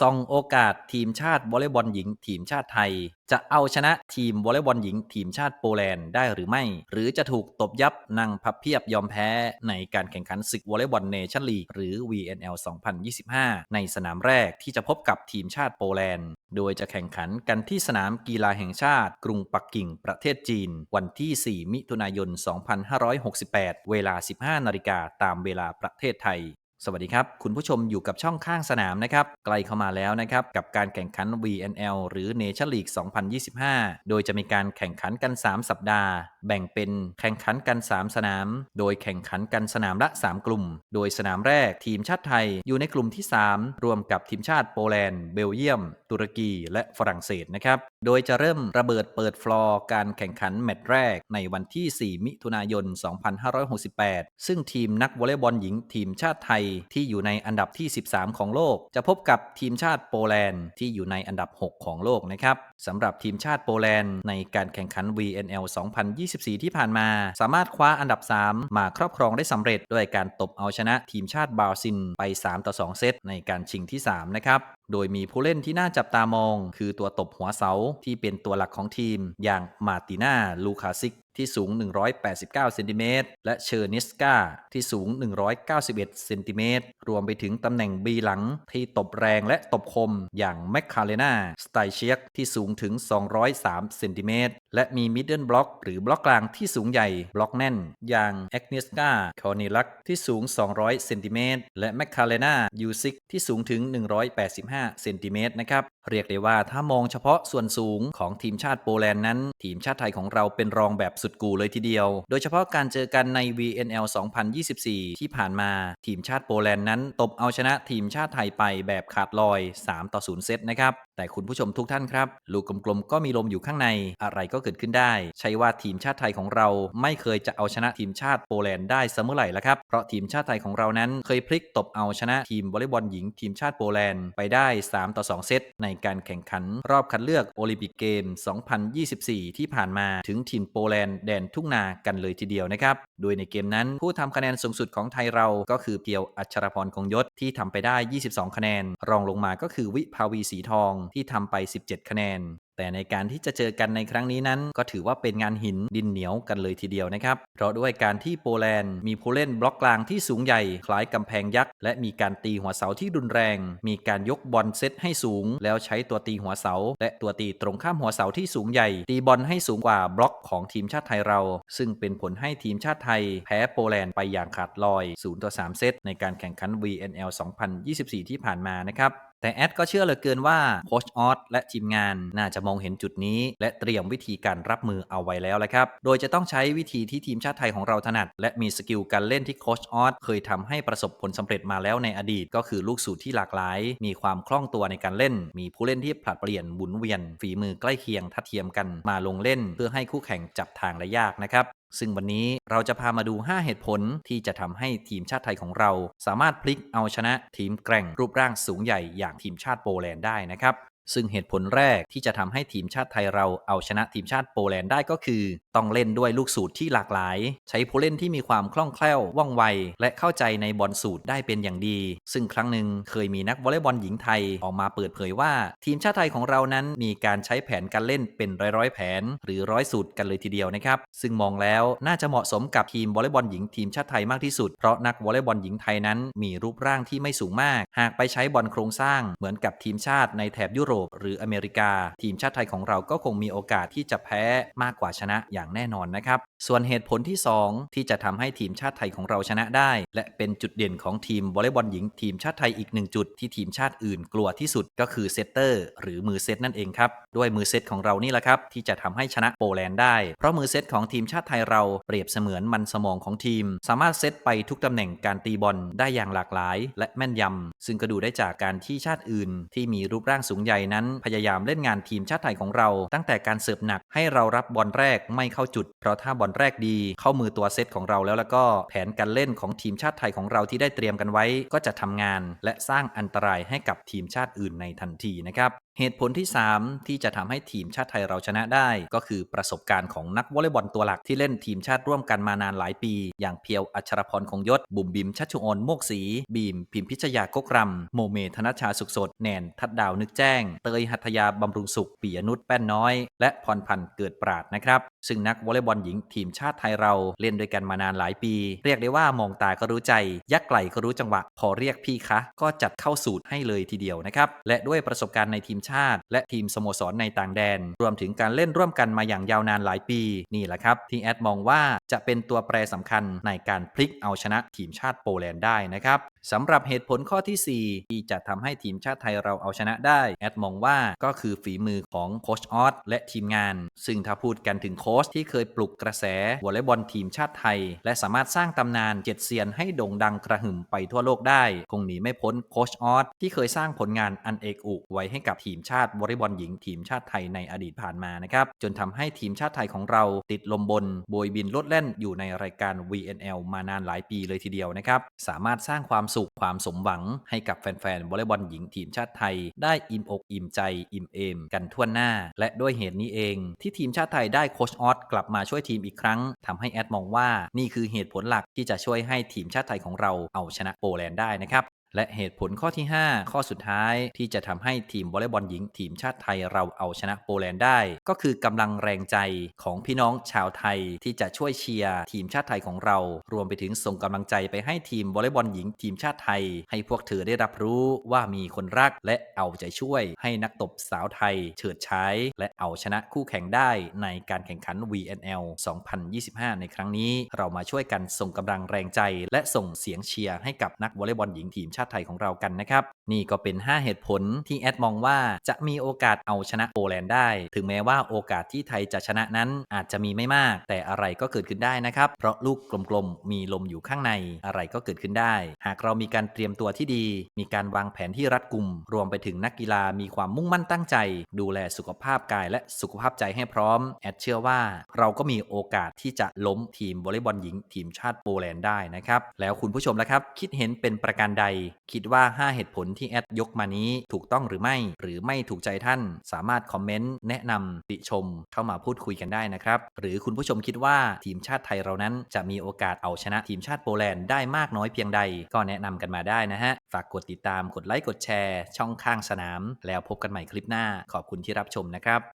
ส่องโอกาสทีมชาติวอลเลย์บอลหญิง ทีมชาติไทย จะเอาชนะทีมวอลเลย์บอลหญิง ทีมชาติโปแลนด์ได้หรือไม่ หรือจะถูกตบยับนั่งพับเพียบยอมแพ้ในการแข่งขันศึกวอลเลย์บอลเนชั่นลีกหรือ VNL 2025 ในสนามแรกที่จะพบกับทีมชาติโปแลนด์ โดยจะแข่งขันกันที่สนามกีฬาแห่งชาติ กรุงปักกิ่งประเทศจีน วันที่ 4 มิถุนายน 2568 เวลา 15 นาฬิกาตามเวลาประเทศไทย สวัสดีครับ คุณผู้ชมอยู่กับช่องข้างสนามนะครับ ใกล้เข้ามาแล้วนะครับ กับการแข่งขัน VNL หรือ Nation League 2025 โดยจะมีการแข่งขันกัน 3 สัปดาห์ แบ่งเป็นแข่งขันกัน 3 สนาม โดยแข่งขันกันสนามละ 3 กลุ่ม โดยสนามแรกทีมชาติไทยอยู่ในกลุ่มที่ 3 รวมกับทีมชาติโปแลนด์ เบลเยียม ตุรกี และฝรั่งเศสนะครับ โดยจะเริ่มระเบิดเปิดฟลอร์การแข่งขันแมตช์แรกในวันที่ 4 มิถุนายน 2568 ซึ่งทีมนักวอลเลย์บอลหญิงทีมชาติไทยที่อยู่ในอันดับที่ 13 ของโลก จะพบกับทีมชาติโปแลนด์ที่อยู่ในอันดับ 6 ของโลกนะครับสำหรับทีมชาติโปแลนด์ในการแข่งขัน VNL 2024 ที่ผ่านมา สามารถคว้าอันดับ 3 มาครอบครองได้สำเร็จด้วยการตบเอาชนะทีมชาติบราซิลไป 3 ต่อ 2 เซตในการชิงที่ 3 นะครับโดยมีผู้เล่นที่น่าจับตามอง คือตัวตบหัวเสาที่เป็นตัวหลักของทีมอย่างมาติน่าลูคาซิก ที่สูง 189เซนติเมตรและเชอร์นิสกาที่สูง 191เซนติเมตรรวมไปถึงตำแหน่งบีหลังที่ตบแรงและตบคมอย่างแมคคาเลนาสไตเชียกที่สูงถึง 203เซนติเมตรและมีมิดเดิลบล็อกหรือบล็อกกลางที่สูงใหญ่บล็อกแน่น อย่างแอกเนสกาคอนิลักที่สูง 200เซนติเมตรและแมคคาเลนายูซิกที่สูงถึง 185เซนติเมตรนะครับเรียกได้ว่าถ้ามองเฉพาะส่วนสูงของทีมชาติโปแลนด์นั้น ทีมชาติไทยของเราเป็นรองแบบสุดกูเลยทีเดียว โดยเฉพาะการเจอกันใน VNL 2024 ที่ผ่านมาทีมชาติโปแลนด์นั้น ตบเอาชนะทีมชาติไทยไปแบบขาดลอย 3 ต่อ 0 เซตนะครับ แต่คุณผู้ชมทุกท่านครับ ลูกกลมๆก็มีลมอยู่ข้างในอะไรก็เกิดขึ้นได้ ใช่ว่าทีมชาติไทยของเราไม่เคยจะเอาชนะทีมชาติโปแลนด์ได้เสมอไหร่ละครับ เพราะทีมชาติไทยของเรานั้นเคยพลิกตบเอาชนะทีมวอลเลย์บอลหญิงทีมชาติโปแลนด์ไปได้ 3 ต่อ 2 เซตในการแข่งขัน รอบคัดเลือกโอลิมปิกเกม 2024 ที่ผ่านมาถึงทีมโปแลนด์แดนทุ่งนากันเลยทีเดียวนะครับ โดยในเกมนั้นผู้ทำคะแนนสูงสุดของไทยเราก็คือเพียวอัชรพรคงยศที่ทำไปได้ 22 คะแนน รองลงมาก็คือวิภาวีสีทองที่ทำไป 17 คะแนน แต่ในการที่จะเจอกันในครั้งนี้นั้น ก็ถือว่าเป็นงานหินดินเหนียวกันเลยทีเดียวนะครับ เพราะด้วยการที่โปแลนด์มีผู้เล่นบล็อกกลางที่สูงใหญ่ คล้ายกำแพงยักษ์ และมีการตีหัวเสาที่รุนแรง มีการยกบอลเซตให้สูง แล้วใช้ตัวตีหัวเสา และตัวตีตรงข้ามหัวเสาที่สูงใหญ่ ตีบอลให้สูงกว่าบล็อกของทีมชาติไทยเรา ซึ่งเป็นผลให้ทีมชาติไทย แพ้โปแลนด์ไปอย่างขาดลอย0ต่อ3เซตในการแข่งขัน VNL 2024 ที่ผ่านมานะครับ แต่แอดก็เชื่อเหลือเกินว่าโคชออสและทีมงานน่าจะมองเห็นจุดนี้ และเตรียมวิธีการรับมือเอาไว้แล้วละครับ โดยจะต้องใช้วิธีที่ทีมชาติไทยของเราถนัด และมีสกิลการเล่นที่โคชออสเคยทำให้ประสบผลสำเร็จมาแล้วในอดีต ก็คือลูกสูตรที่หลากหลาย มีความคล่องตัวในการเล่น มีผู้เล่นที่ผลัดเปลี่ยนหมุนเวียน ฝีมือใกล้เคียงทัดเทียมกันมาลงเล่น เพื่อให้คู่แข่งจับทางได้ยากนะครับ ซึ่งวันนี้เราจะพามาดู 5 เหตุผลที่จะทำให้ทีมชาติไทยของเรา สามารถพลิกเอาชนะทีมแกร่งรูปร่างสูงใหญ่อย่างทีมชาติโปแลนด์ได้นะครับ ซึ่งเหตุผลแรกที่จะทำให้ทีมชาติไทยเราเอาชนะทีมชาติโปแลนด์ได้ก็คือ ต้องเล่นด้วยลูกสูตรที่หลากหลาย ใช้ผู้เล่นที่มีความคล่องแคล่วว่องไว และเข้าใจในบอลสูตรได้เป็นอย่างดี ซึ่งครั้งหนึ่งเคยมีนักวอลเลย์บอลหญิงไทยออกมาเปิดเผยว่า ทีมชาติไทยของเรานั้นมีการใช้แผนการเล่นเป็นร้อยๆแผน หรือร้อยสูตรกันเลยทีเดียวนะครับซึ่งมองแล้วน่าจะเหมาะสมกับทีมวอลเลย์บอลหญิงทีมชาติไทยมากที่สุดเพราะนักวอลเลย์บอลหญิงไทยนั้นมีรูปร่างที่ไม่สูงมาก หากไปใช้บอลโครงสร้างเหมือนกับทีมชาติในแถบยุโรปหรืออเมริกา ทีมชาติไทยของเราก็คงมีโอกาสที่จะแพ้มากกว่าชนะอย่างแน่นอนนะครับ ส่วนเหตุผลที่ 2 ที่จะทำให้ทีมชาติไทยของเราชนะได้ และเป็นจุดเด่นของทีมวอลเลย์บอลหญิงทีมชาติไทยอีกหนึ่งจุดที่ทีมชาติอื่นกลัวที่สุดก็คือเซตเตอร์หรือมือเซตนั่นเองครับด้วยมือเซตของเรานี่แหละครับที่จะทำให้ชนะโปแลนด์ได้ เพราะมือเซตของทีมชาติไทยเราเปรียบเสมือนมันสมองของทีม สามารถเซตไปทุกตำแหน่งการตีบอลได้อย่างหลากหลาย และแม่นยำซึ่งก็ดูได้จากการที่ชาติอื่น ที่มีรูปร่างสูงใหญ่นั้นพยายามเล่นงานทีมชาติไทยของเรา ตั้งแต่การเสิร์ฟหนักให้เรารับบอลแรกไม่เข้าจุด เพราะถ้าบอลแรกดี เข้ามือตัวเซตของเราแล้วแล้วก็แผนการเล่นของทีมชาติไทยของเราที่ได้เตรียมกันไว้ ก็จะทำงานและสร้างอันตรายให้กับทีมชาติอื่นในทันทีนะครับ เหตุผลที่ 3 ที่จะทำให้ทีมชาติไทยเราชนะได้ ก็คือประสบการณ์ของนักวอลเลย์บอลตัวหลักที่เล่นทีมชาติร่วมกันมานานหลายปี อย่างเพียวอัชรพรคงยศ บุ๋มบิมชัชชุออนโมกศรีบีม พิมพิชยากกรำโมเมธนชชาสุขสด แนนทัดดาวนึกแจ้ง เตยหัตยาบำรุงสุขปิยนุชแป้นน้อย และพรพันธ์เกิดปราดนะครับซึ่งนักวอลเลย์บอลหญิงทีมชาติไทยเราเล่นด้วยกันมานานหลายปี เรียกได้ว่ามองตาก็รู้ใจ ยักไกลก็รู้จังหวะ พอเรียกพี่คะ ก็จัดเข้าสูตรให้เลยทีเดียวนะครับ และด้วยประสบการณ์ในทีมชาติ และทีมสโมสรในต่างแดน รวมถึงการเล่นร่วมกันมาอย่างยาวนานหลายปี นี่แหละครับ ที่แอดมองว่าจะเป็นตัวแปรสำคัญในการพลิกเอาชนะทีมชาติโปแลนด์ได้นะครับ สำหรับเหตุผลข้อที่ 4 ที่จะทำให้ทีมชาติไทยเราเอาชนะได้ แอดมองว่าก็คือฝีมือของโคชออสและทีมงาน ซึ่งถ้าพูดกันถึงโค้ชที่เคยปลุกกระแสวอลเลย์บอลทีมชาติไทย และสามารถสร้างตำนานเจ็ดเซียนให้โด่งดังกระหึ่มไปทั่วโลกได้ คงหนีไม่พ้นโคชออสที่เคยสร้างผลงานอันเอกอุกไว้ให้กับทีมชาติวอลเลย์บอลหญิงทีมชาติไทยในอดีตผ่านมานะครับจนทำให้ทีมชาติไทยของเราติดลมบนโบยบินลดเล่นอยู่ในรายการ VNL มานานหลายปีเลยทีเดียวนะครับสามารถสร้างความสุขความสมหวังให้กับแฟนๆวอลเลย์บอลหญิงทีมชาติไทย ได้อิ่มอกอิ่มใจอิ่มเอมกันทั่วหน้า และด้วยเหตุนี้เอง ที่ทีมชาติไทยได้โคชออสกลับมาช่วยทีมอีกครั้งทำให้แอดมองว่านี่คือเหตุผลหลักที่จะช่วยให้ทีมชาติไทยของเราเอาชนะโปแลนด์ได้นะครับ และเหตุผลข้อที่ 5 ข้อสุดท้ายที่จะทำให้ทีมวอลเลย์บอลหญิง ทีมชาติไทยเราเอาชนะโปแลนด์ได้ ก็คือกำลังแรงใจของพี่น้องชาวไทยที่จะช่วยเชียร์ทีมชาติไทยของเรา รวมไปถึงส่งกำลังใจไปให้ทีมวอลเลย์บอลหญิง ทีมชาติไทย ให้พวกเธอได้รับรู้ว่ามีคนรักและเอาใจช่วย ให้นักตบสาวไทย เฉิดฉายและเอาชนะคู่แข่งได้ในการแข่งขัน VNL 2025 ในครั้งนี้ เรามาช่วยกันส่งกำลังแรงใจ และส่งเสียงเชียร์ให้กับนักวอลเลย์บอลหญิงทีมชาตชาติไทยของเรากันนะครับ นี่ก็เป็น 5 เหตุผลที่แอดมองว่าจะมีโอกาสเอาชนะโปแลนด์ได้ ถึงแม้ว่าโอกาสที่ไทยจะชนะนั้นอาจจะมีไม่มาก แต่อะไรก็เกิดขึ้นได้นะครับ เพราะลูกกลมๆ มีลมอยู่ข้างในอะไรก็เกิดขึ้นได้ หากเรามีการเตรียมตัวที่ดี มีการวางแผนที่รัดกุม รวมไปถึงนักกีฬามีความมุ่งมั่นตั้งใจ ดูแลสุขภาพกายและสุขภาพใจให้พร้อม แอดเชื่อว่าเราก็มีโอกาสที่จะล้มทีมวอลเลย์บอลหญิง ทีมชาติโปแลนด์ได้นะครับ แล้วคุณผู้ชมล่ะครับ คิดเห็นเป็นประการใดคิดว่า 5 เหตุผลที่แอดยกมานี้ถูกต้องหรือไม่ หรือไม่ถูกใจท่าน สามารถคอมเมนต์แนะนำติชมเข้ามาพูดคุยกันได้นะครับ หรือคุณผู้ชมคิดว่าทีมชาติไทยเรานั้นจะมีโอกาสเอาชนะทีมชาติโปแลนด์ได้มากน้อยเพียงใด ก็แนะนำกันมาได้นะฮะ ฝากกดติดตาม กดไลค์ กดแชร์ ช่องข้างสนาม แล้วพบกันใหม่คลิปหน้า ขอบคุณที่รับชมนะครับ